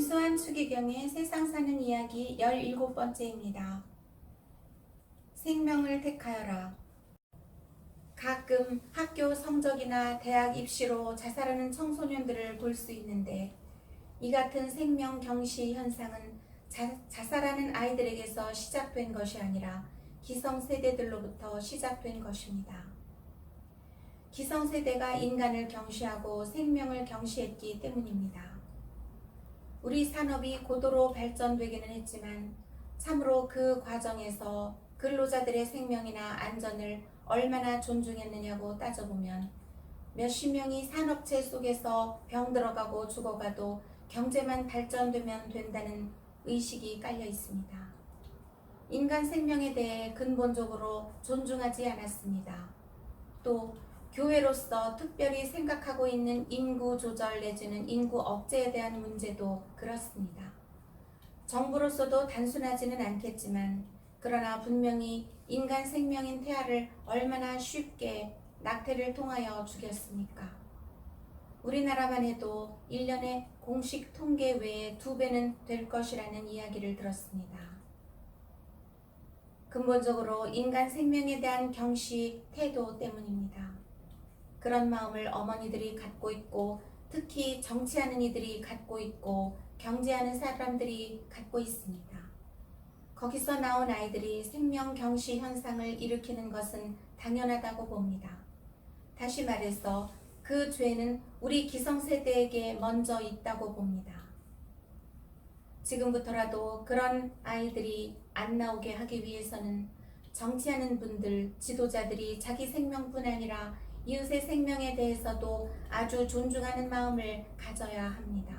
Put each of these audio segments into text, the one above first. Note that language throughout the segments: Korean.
김수환 추기경의 세상 사는 이야기 17번째입니다. 생명을 택하여라. 가끔 학교 성적이나 대학 입시로 자살하는 청소년들을 볼 수 있는데 이 같은 생명 경시 현상은 자, 자살하는 아이들에게서 시작된 것이 아니라 기성세대들로부터 시작된 것입니다. 기성세대가 인간을 경시하고 생명을 경시했기 때문입니다. 우리 산업이 고도로 발전되기는 했지만 참으로 그 과정에서 근로자들의 생명이나 안전을 얼마나 존중했느냐고 따져보면 몇십 명이 산업체 속에서 병 들어가고 죽어가도 경제만 발전되면 된다는 의식이 깔려 있습니다. 인간 생명에 대해 근본적으로 존중하지 않았습니다. 또 교회로서 특별히 생각하고 있는 인구 조절 내지는 인구 억제에 대한 문제도 그렇습니다. 정부로서도 단순하지는 않겠지만 그러나 분명히 인간 생명인 태아를 얼마나 쉽게 낙태를 통하여 죽였습니까? 우리나라만 해도 1년에 공식 통계 외에 두 배는 될 것이라는 이야기를 들었습니다. 근본적으로 인간 생명에 대한 경시 태도 때문입니다. 그런 마음을 어머니들이 갖고 있고 특히 정치하는 이들이 갖고 있고 경제하는 사람들이 갖고 있습니다. 거기서 나온 아이들이 생명 경시 현상을 일으키는 것은 당연하다고 봅니다. 다시 말해서 그 죄는 우리 기성세대에게 먼저 있다고 봅니다. 지금부터라도 그런 아이들이 안 나오게 하기 위해서는 정치하는 분들, 지도자들이 자기 생명뿐 아니라 이웃의 생명에 대해서도 아주 존중하는 마음을 가져야 합니다.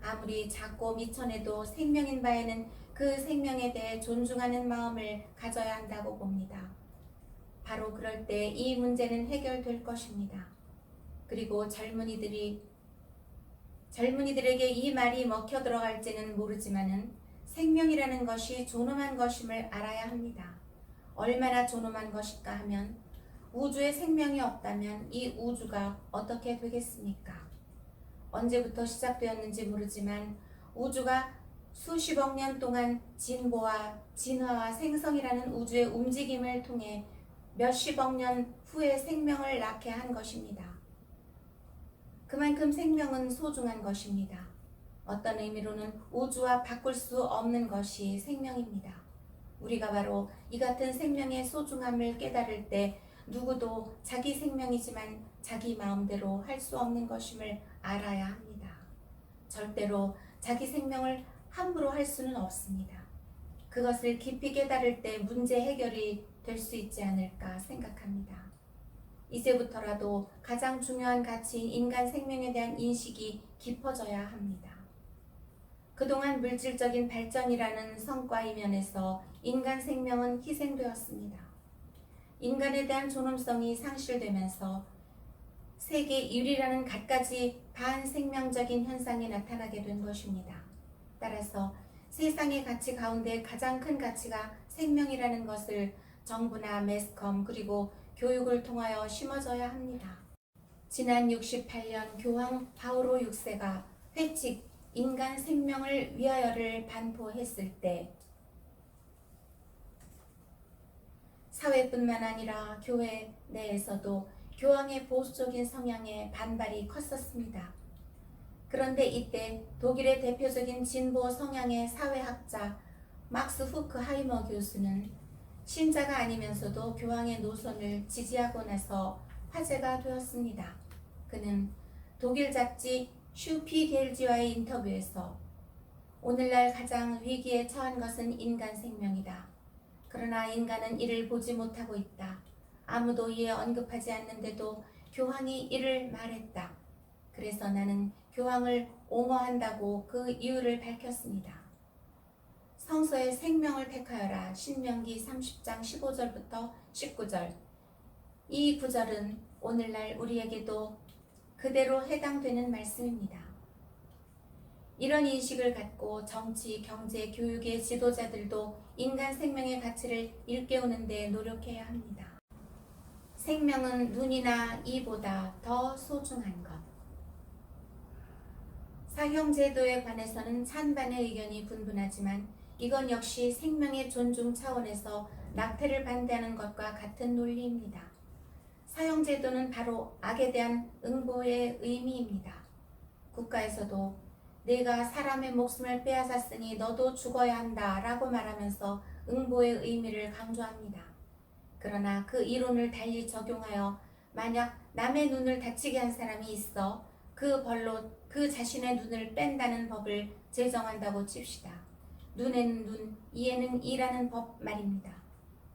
아무리 작고 미천해도 생명인 바에는 그 생명에 대해 존중하는 마음을 가져야 한다고 봅니다. 바로 그럴 때 이 문제는 해결될 것입니다. 그리고 젊은이들이 젊은이들에게 이 말이 먹혀 들어갈지는 모르지만은 생명이라는 것이 존엄한 것임을 알아야 합니다. 얼마나 존엄한 것일까 하면 우주에 생명이 없다면 이 우주가 어떻게 되겠습니까? 언제부터 시작되었는지 모르지만 우주가 수십억 년 동안 진보와 진화와 생성이라는 우주의 움직임을 통해 몇십억 년 후에 생명을 낳게 한 것입니다. 그만큼 생명은 소중한 것입니다. 어떤 의미로는 우주와 바꿀 수 없는 것이 생명입니다. 우리가 바로 이 같은 생명의 소중함을 깨달을 때 누구도 자기 생명이지만 자기 마음대로 할 수 없는 것임을 알아야 합니다. 절대로 자기 생명을 함부로 할 수는 없습니다. 그것을 깊이 깨달을 때 문제 해결이 될 수 있지 않을까 생각합니다. 이제부터라도 가장 중요한 가치인 인간 생명에 대한 인식이 깊어져야 합니다. 그동안 물질적인 발전이라는 성과 이면에서 인간 생명은 희생되었습니다. 인간에 대한 존엄성이 상실되면서 세계 1위라는 갖가지 반생명적인 현상이 나타나게 된 것입니다. 따라서 세상의 가치 가운데 가장 큰 가치가 생명이라는 것을 정부나 매스컴 그리고 교육을 통하여 심어져야 합니다. 지난 68년 교황 바오로 6세가 회칙 인간 생명을 위하여를 반포했을 때 사회뿐만 아니라 교회 내에서도 교황의 보수적인 성향에 반발이 컸었습니다. 그런데 이때 독일의 대표적인 진보 성향의 사회학자 막스 후크 하이머 교수는 신자가 아니면서도 교황의 노선을 지지하고 나서 화제가 되었습니다. 그는 독일 잡지 슈피겔지와의 인터뷰에서 오늘날 가장 위기에 처한 것은 인간 생명이다. 그러나 인간은 이를 보지 못하고 있다. 아무도 이에 언급하지 않는데도 교황이 이를 말했다. 그래서 나는 교황을 옹호한다고 그 이유를 밝혔습니다. 성서의 생명을 택하여라. 신명기 30장 15절부터 19절. 이 구절은 오늘날 우리에게도 그대로 해당되는 말씀입니다. 이런 인식을 갖고 정치, 경제, 교육의 지도자들도 인간 생명의 가치를 일깨우는 데 노력해야 합니다. 생명은 눈이나 이보다 더 소중한 것. 사형제도에 관해서는 찬반의 의견이 분분하지만 이건 역시 생명의 존중 차원에서 낙태를 반대하는 것과 같은 논리입니다. 사형제도는 바로 악에 대한 응보의 의미입니다. 국가에서도 내가 사람의 목숨을 빼앗았으니 너도 죽어야 한다 라고 말하면서 응보의 의미를 강조합니다. 그러나 그 이론을 달리 적용하여 만약 남의 눈을 다치게 한 사람이 있어 그 벌로 그 자신의 눈을 뺀다는 법을 제정한다고 칩시다. 눈에는 눈, 이에는 이라는 법 말입니다.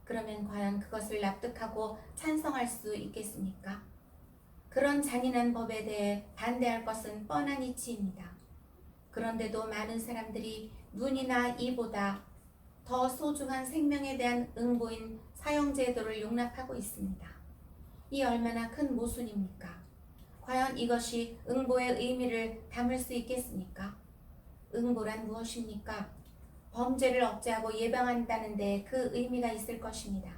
그러면 과연 그것을 납득하고 찬성할 수 있겠습니까? 그런 잔인한 법에 대해 반대할 것은 뻔한 이치입니다. 그런데도 많은 사람들이 눈이나 이보다 더 소중한 생명에 대한 응보인 사형제도를 용납하고 있습니다. 이 얼마나 큰 모순입니까? 과연 이것이 응보의 의미를 담을 수 있겠습니까? 응보란 무엇입니까? 범죄를 억제하고 예방한다는데 그 의미가 있을 것입니다.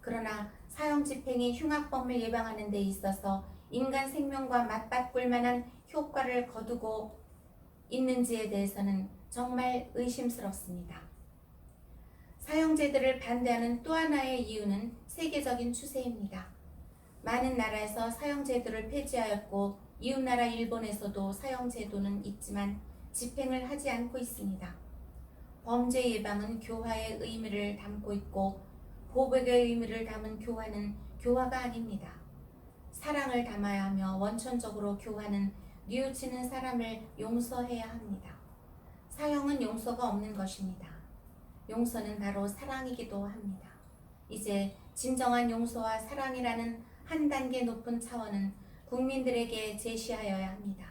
그러나 사형 집행이 흉악범을 예방하는 데 있어서 인간 생명과 맞바꿀 만한 효과를 거두고 있는지에 대해서는 정말 의심스럽습니다. 사형제들을 반대하는 또 하나의 이유는 세계적인 추세입니다. 많은 나라에서 사형제도를 폐지하였고 이웃나라 일본에서도 사형제도는 있지만 집행을 하지 않고 있습니다. 범죄 예방은 교화의 의미를 담고 있고 보복의 의미를 담은 교화는 교화가 아닙니다. 사랑을 담아야 하며 원천적으로 교화는 뉘우치는 사람을 용서해야 합니다. 사형은 용서가 없는 것입니다. 용서는 바로 사랑이기도 합니다. 이제 진정한 용서와 사랑이라는 한 단계 높은 차원은 국민들에게 제시하여야 합니다.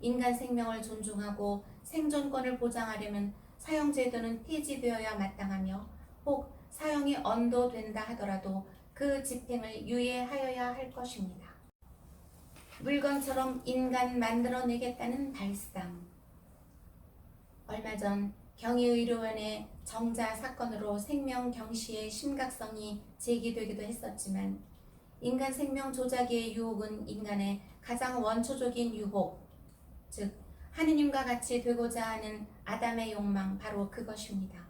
인간 생명을 존중하고 생존권을 보장하려면 사형제도는 폐지되어야 마땅하며 혹 사형이 언도된다 하더라도 그 집행을 유예하여야 할 것입니다. 물건처럼 인간 만들어내겠다는 발상. 얼마 전 경희의료원의 정자 사건으로 생명 경시의 심각성이 제기되기도 했었지만 인간 생명 조작의 유혹은 인간의 가장 원초적인 유혹, 즉 하느님과 같이 되고자 하는 아담의 욕망 바로 그것입니다.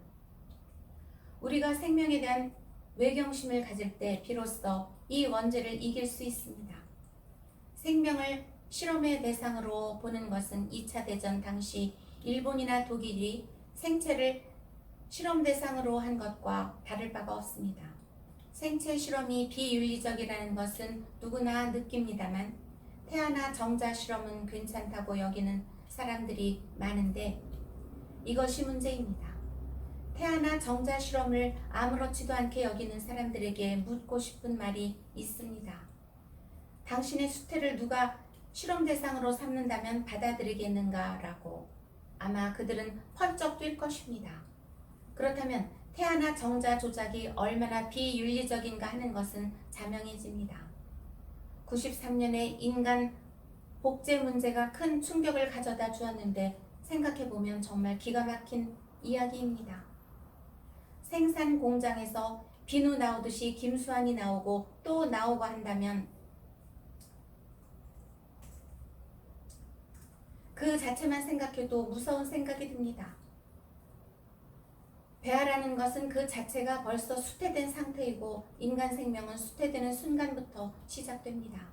우리가 생명에 대한 외경심을 가질 때 비로소 이 원죄를 이길 수 있습니다. 생명을 실험의 대상으로 보는 것은 2차 대전 당시 일본이나 독일이 생체를 실험 대상으로 한 것과 다를 바가 없습니다. 생체 실험이 비윤리적이라는 것은 누구나 느낍니다만 태아나 정자 실험은 괜찮다고 여기는 사람들이 많은데 이것이 문제입니다. 태아나 정자 실험을 아무렇지도 않게 여기는 사람들에게 묻고 싶은 말이 있습니다. 당신의 수태를 누가 실험 대상으로 삼는다면 받아들이겠는가라고 아마 그들은 펄쩍 뛸 것입니다. 그렇다면 태아나 정자 조작이 얼마나 비윤리적인가 하는 것은 자명해집니다. 93년에 인간 복제 문제가 큰 충격을 가져다 주었는데 생각해보면 정말 기가 막힌 이야기입니다. 생산 공장에서 비누 나오듯이 김수환이 나오고 또 나오고 한다면 그 자체만 생각해도 무서운 생각이 듭니다. 배아라는 것은 그 자체가 벌써 수태된 상태이고 인간 생명은 수태되는 순간부터 시작됩니다.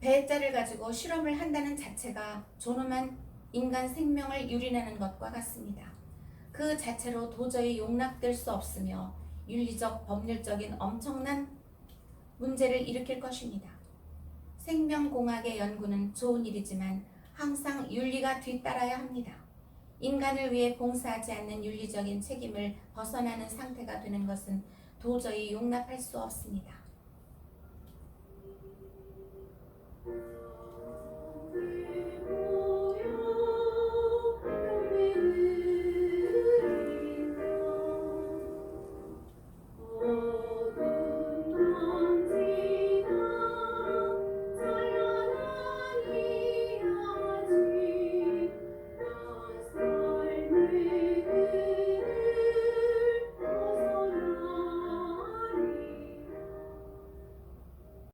배자를 가지고 실험을 한다는 자체가 존엄한 인간 생명을 유린하는 것과 같습니다. 그 자체로 도저히 용납될 수 없으며 윤리적, 법률적인 엄청난 문제를 일으킬 것입니다. 생명공학의 연구는 좋은 일이지만 항상 윤리가 뒤따라야 합니다. 인간을 위해 봉사하지 않는 윤리적인 책임을 벗어나는 상태가 되는 것은 도저히 용납할 수 없습니다.